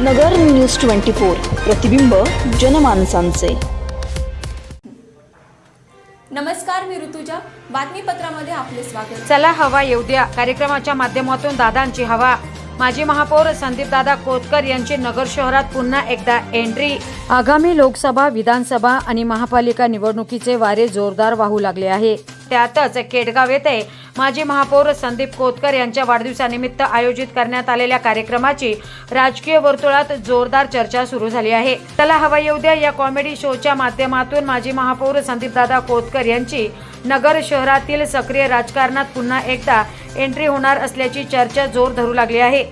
नगर news twenty four प्रतिबिंब जनमानसांचे. नमस्कार मी ऋतुजा. बातमीपत्रामध्ये आपले स्वागत. चला हवा येऊ द्या. कार्यक्रमाच्या माध्यमातून दादांची हवा. माजी महापौर संदीपदादा कोतकर यांची नगर शहरात पुन्हा एकदा एंट्री. आगामी लोकसभा विधानसभा आणि महापालिका निवडणुकीचे वारे जोरदार वाहू लागले आहे. त्यातच केडगाव येथे माजी महापौर संदीप कोतकर यांच्या वाढदिवसानिमित्त आयोजित करण्यात आलेल्या कार्यक्रमाची राजकीय वर्तुळात जोरदार चर्चा सुरू झाली आहे. त्याला हवा येऊ द्या या कॉमेडी शोच्या माध्यमातून माजी महापौर संदीपदादा कोतकर यांची नगर शहरातील सक्रिय राजकारणात पुन्हा एकदा एंट्री होणार असल्याची चर्चा जोर धरू लागली आहे.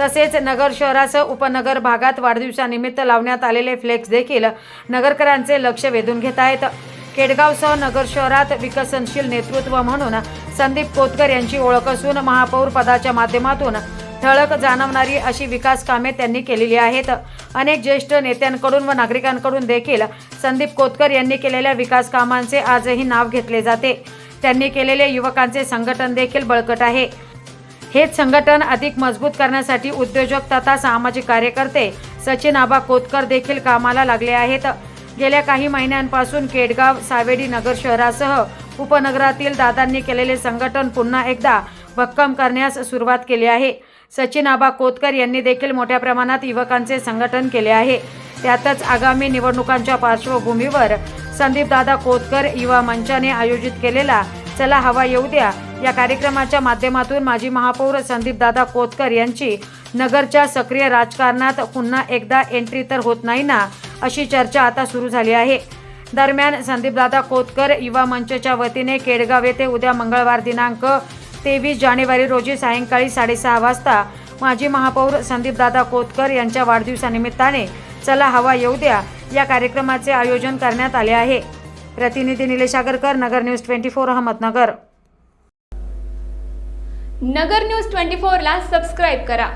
तसेच नगर शहरासह उपनगर भागात वाढदिवसानिमित्त लावण्यात आलेले फ्लेक्स देखील नगरकरांचे लक्ष वेधून घेत आहेत. केडगावसह नगर शहरात विकसनशील नेतृत्व म्हणून संदीप कोतकर यांची ओळख असून महापौर पदाच्या माध्यमातून ठळक जाणवणारी अशी विकास कामे त्यांनी केलेली आहेत. अनेक ज्येष्ठ नेत्यांकडून व नागरिकांकडून देखील संदीप कोतकर यांनी केलेल्या विकास कामांचे आजही नाव घेतले जाते. त्यांनी केलेले युवकांचे संघटन देखील बळकट आहे. हेच संघटन अधिक मजबूत करण्यासाठी उद्योजक तथा सामाजिक कार्यकर्ते सचिन आबा कोतकर देखील कामाला लागले आहेत. गेल्या काही महिन्यांपासून केडगाव सावेडी नगर शहरासह उपनगरातील दादांनी केलेले संघटन पुन्हा एकदा भक्कम करण्यास सुरुवात केली आहे. सचिन आबा कोतकर यांनी देखील मोठ्या प्रमाणात युवकांचे संघटन केले आहे. त्यातच आगामी निवडणुकांच्या पार्श्वभूमीवर संदीपदादा कोतकर युवा मंचाने आयोजित केलेला चला हवा येऊ द्या या कार्यक्रमाच्या माध्यमातून माजी महापौर संदीपदादा कोतकर यांची नगरच्या सक्रिय राजकारणात पुन्हा एकदा एंट्री तर होत नाही ना अशी चर्चा आता सुरू झाली आहे. दरम्यान संदीपदादा कोतकर युवा मंचच्या वतीने केडगाव येथे उद्या मंगळवार दिनांक तेवीस जानेवारी रोजी सायंकाळी साडेसहा वाजता माजी महापौर संदीपदादा कोतकर यांच्या वाढदिवसानिमित्ताने चला हवा येऊ द्या या कार्यक्रमाचे आयोजन करण्यात आले आहे. प्रतिनिधी Nilesh Agarkar Nagar news twenty four Ahmednagar. Nagar news twenty फोरला सबस्क्राईब करा.